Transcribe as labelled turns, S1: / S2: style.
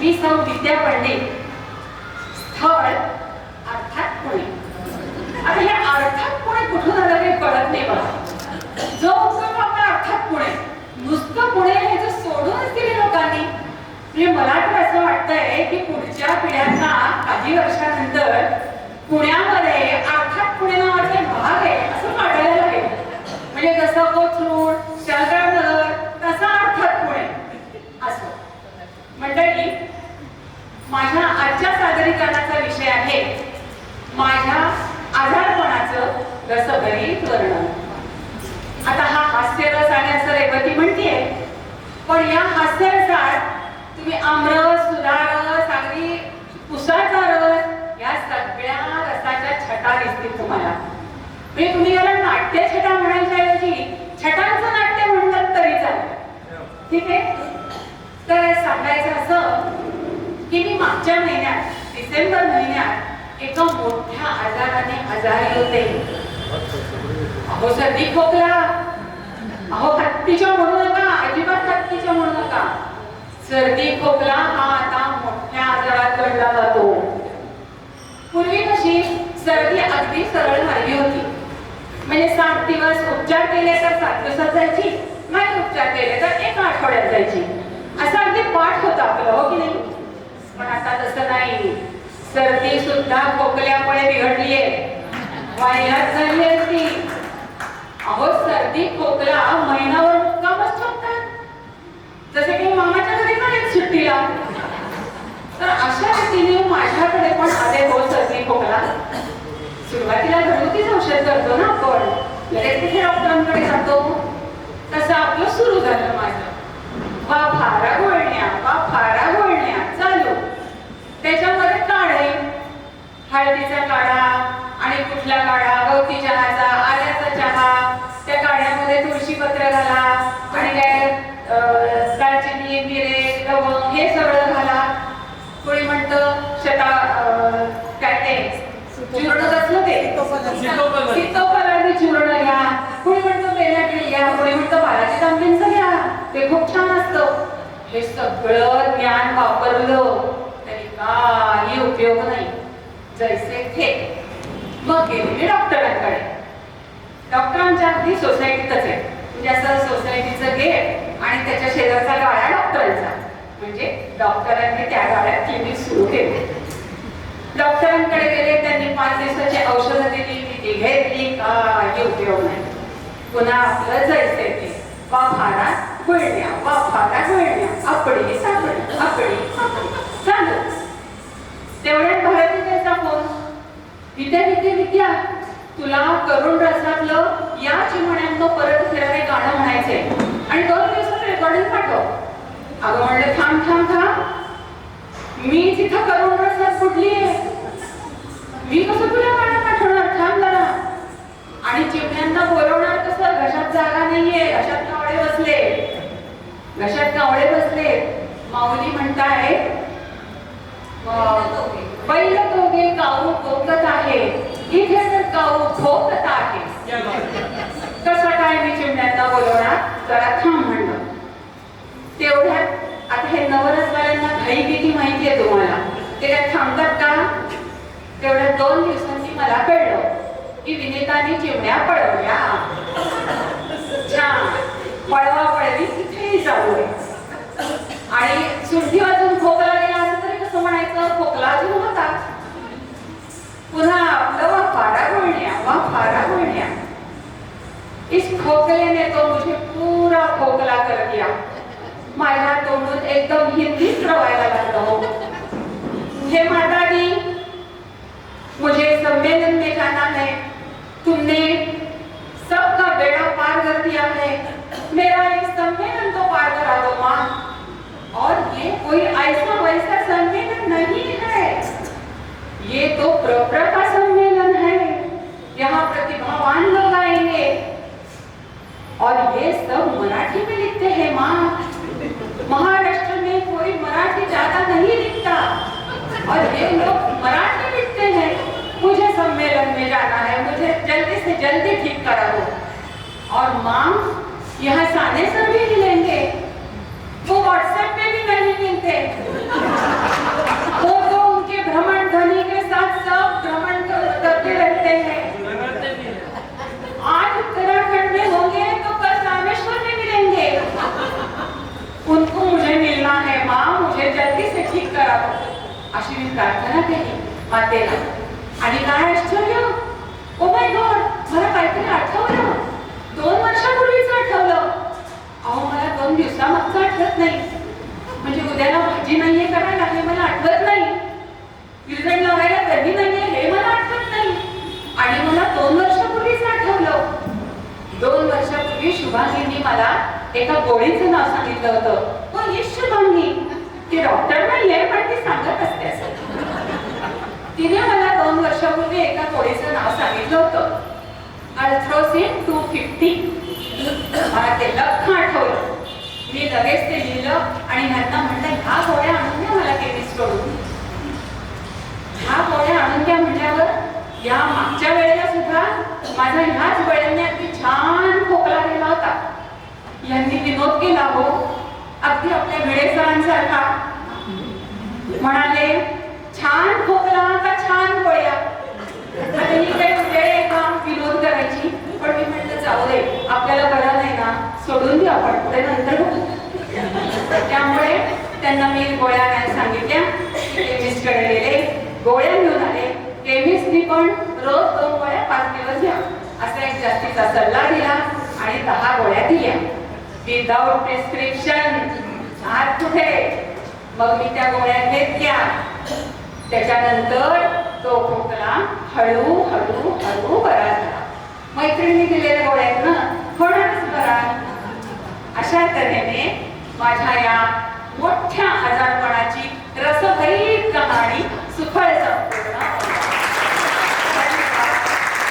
S1: मी सौ विद्या पंडित स्थळ अर्थात पुणे. आता हे अर्थात पुणे कुठून आलं काही कळत नाही मला. जो उपयोग आपण अर्थात पुणे. नुसतं पुणे हे जर सोडूनच दिले लोकांनी म्हणजे मला तर असं वाटतंय की पुढच्या पिढ्यांना काही वर्षानंतर पुण्यामध्ये अर्थात पुणे नावाचे भाग आहे असं वाटायला लागेल म्हणजे जसं कोथरूड शंकरनगर तसा अर्थात पुणे असं मंडळी माझ्या आजच्या सादरीकरणाचा विषय आहे माझ्या आजारपणाचं रसभरीत वर्णन आता हा हास्यरस आणि असं म्हणतीये पण या हास्यरसात तुम्ही आमरस सुधारस अगदी उसाचा रस या सगळ्या रसाच्या छटा दिसतील तुम्हाला. म्हणजे तुम्ही याला नाट्य छटा म्हणायच्या ऐवजी छटांचं नाट्य म्हणलं तरी चालेल. ठीक आहे? तर सांगायचं असं की मी मागच्या महिन्यात डिसेंबर महिन्यात एका मोठ्या आजाराने आजारी होते. अहो सर्दी खोकला. अहो हत्तीच्या म्हणू नका अजिबात हत्तीच्या म्हणू नका. सर्दी खोकला हा आता मोठ्या आजारात गणला जातो. पूर्वी कशी सर्दी अगदी सरळ झाली होती. म्हणजे सात दिवस उपचार केले तर सात दिवसात जायची नाही उपचार केले तर एका आठवड्यात जायची. असं अगदी पाठ होता आपलं हो की नाही? पण आता तसं नाही. सर्दी सुद्धा खोकल्यामुळे बिघडलीये. आहे झाली असती. अहो ती खोकला महिनावर मुक्कामच ठेवतात जसे की मामाच्या घरी पण एक सुट्टीला. तर अशा रीतीने माझ्याकडे पण आले हो सर्दी खोकला. सुरुवातीला घरगुतीच औषध करतो ना आपण. लगेच तिथे डॉक्टरांकडे जातो. तसं आपलं सुरू झालं माझं. वा फारा गोळण्या वा फारा गोळण्या चालू त्याच्यामध्ये काढे हळदीचा काढा आणि कुठला काढा गवती चहाचा आल्याचा चहा त्या काढ्यामध्ये तुळशी पत्र घाला आणि काय अं, दालचिनी मिरे लवंग हे सगळं घाला कोणी म्हणतं शता काय ते? चूर्ण कसलं ते.
S2: सीतोपलवणी
S1: चूर्ण घ्या. कोणी म्हणतं बेलाटी घ्या. कोणी म्हणतं बालाजी तांब्यांचं घ्या. ते खूप छान असतं. हे सगळं ज्ञान वापरलं. तरी काही उपयोग नाही. जैसे थे. मग गेले मी डॉक्टरांकडे. डॉक्टरांच्या अगदी सोसायटीतच आहे. म्हणजे असं सोसायटीचं गेट आणि त्याच्या शेजारचा गाळा म्हणजे डॉक्टरांनी त्या गाळ्यात क्लिनिक सुरू केले. डॉक्टरांकडे गेले त्यांनी पाच दिवसाची औषधं दिली मी ती घेतली काही उपयोग नाही. पुन्हा आपलं जायचंय ते. वाफारा गुळण्या वाफारा गुळण्या आपडी सापडी आपडी सापडी. तेवढ्यात भारती भारतीचा फोन विद्या विद्या विद्या? तुला करुण रसातलं या चिमण्यांना परत फिरायला गाणं म्हणायचंय. आणि दोन दिवसात रेकॉर्डिंग पाठव. अगं म्हणलं थांब थांब थांब. मी तिथं करुण कुठली आहे मी कसं तुला पाण्यात पाठवणार? थांब जरा. आणि चिमण्यांना बोलवणार कसं? घशात जागा नाहीये. घशात कावळे बसले. घशात कावळे बसले. माऊली म्हणताय बैल दोघे काऊ कोकत आहे. इथे तर काऊ खोकत आहे. कसं काय मी चिमण्यांना बोलवणार? जरा थांब म्हणलं. तेवढ्या हे नवरसवाल्यांना घाई किती माहिती आहे तुम्हाला. ते काय थांबतात का? तेवढ्या दोन दिवसांनी मला कळलं की विनेताने चिमण्या पळवल्या. छान. पळवा पळवी तिथेही जाऊ आणि सुट्टी वाजून खोकला गेला असं तरी कसं म्हणायचं? खोकला अजून होता. पुन्हा आपलं वा फारा बोलण्या वा फारा बोलण्या इस खोकले ने तो मुझे पूरा खोकला कर दिया. एकदम हिंदीच रवायला लागलं. हो हे माताजी, मुझे सम्मेलन में जाना है. तुमने सबका बेड़ा पार कर दिया है. मेरा एक सम्मेलन तो पार करा दो, माँ. और ये कोई ऐसा वैसा सम्मेलन नहीं है. ये तो प्रॉपर का सम्मेलन है. यहाँ प्रतिभावान लोग आएँगे. और ये सब मराठी में लिखते हैं, माँ. महाराष्ट्र में कोई मराठी ज़्यादा नहीं लिखता और ये लोग मराठी लिखते हैं। मुझे सम्मेलन में जाना है। मुझे जल्दी से जल्दी ठीक करा दो और माँ, यहाँ साने सभी मिलेंगे। वो व्हाट्सएप पे भी नहीं मिलते। प्रार्थना केली मातेला. आणि काय आश्चर्य? ओ माय गॉड मला काहीतरी आठवलं. दोन वर्षापूर्वीच आठवलं. अहो मला दोन दिवसामागचं आठवत नाही. म्हणजे उद्याला भाजी नाहीये करायला हे मला आठवत नाही. विरजण लावायला कधी नाहीये हे मला आठवत नाही. आणि मला दोन वर्षापूर्वीच आठवलं. दोन वर्षापूर्वी शुभांगींनी मला एका गोळीचं नाव सांगितलं होतं. पण येस शुभांगी ती डॉक्टर नाहीये पण ती सांगत असते असं तिने मला दोन वर्षापूर्वी एका गोळीचं नाव सांगितलं होतं अल्थ्रोसिन टू फिफ्टी मला ते लख आठवलं. मी लगेच ते लिहिलं आणि ह्यांना म्हटलं ह्या गोळ्या आणून द्या मला केमिस्टकडून ह्या गोळ्या आणून द्या म्हटल्यावर या मागच्या वेळेला सुद्धा माझा ह्याच गोळ्यांनी अगदी छान खोकला गेला होता. यांनी विनोद केला हो. अगदी आपल्या भिडे सरांसारखा म्हणाले छान खोकला का छान गोळ्या आता ही काही वेळ आहे का विनोद करायची पण मी म्हटलं जाऊ दे आपल्याला बरं नाही ना सोडून देऊ नंतर त्यामुळे त्यांना मी गोळ्या आणायला सांगितल्या. केमिस्टकडे गेले गोळ्या घेऊन आले. केमिस्टनी पण रोज दोन गोळ्या पाच दिवस घ्या. असा एक जास्तीचा सल्ला दिला आणि दहा गोळ्या दिल्या. विदाऊट प्रिस्क्रिप्शन आत कुठे? मग मी त्या गोळ्या घेतल्या त्याच्यानंतर तो खोकला हळू हळू हळू बरा झाला. मैत्रिणी दिलेल्या गोळ्यात ना होणारच अशा तऱ्हेने माझ्या या मोठ्या आजारपणाची रसभरी कहाणी सुफळ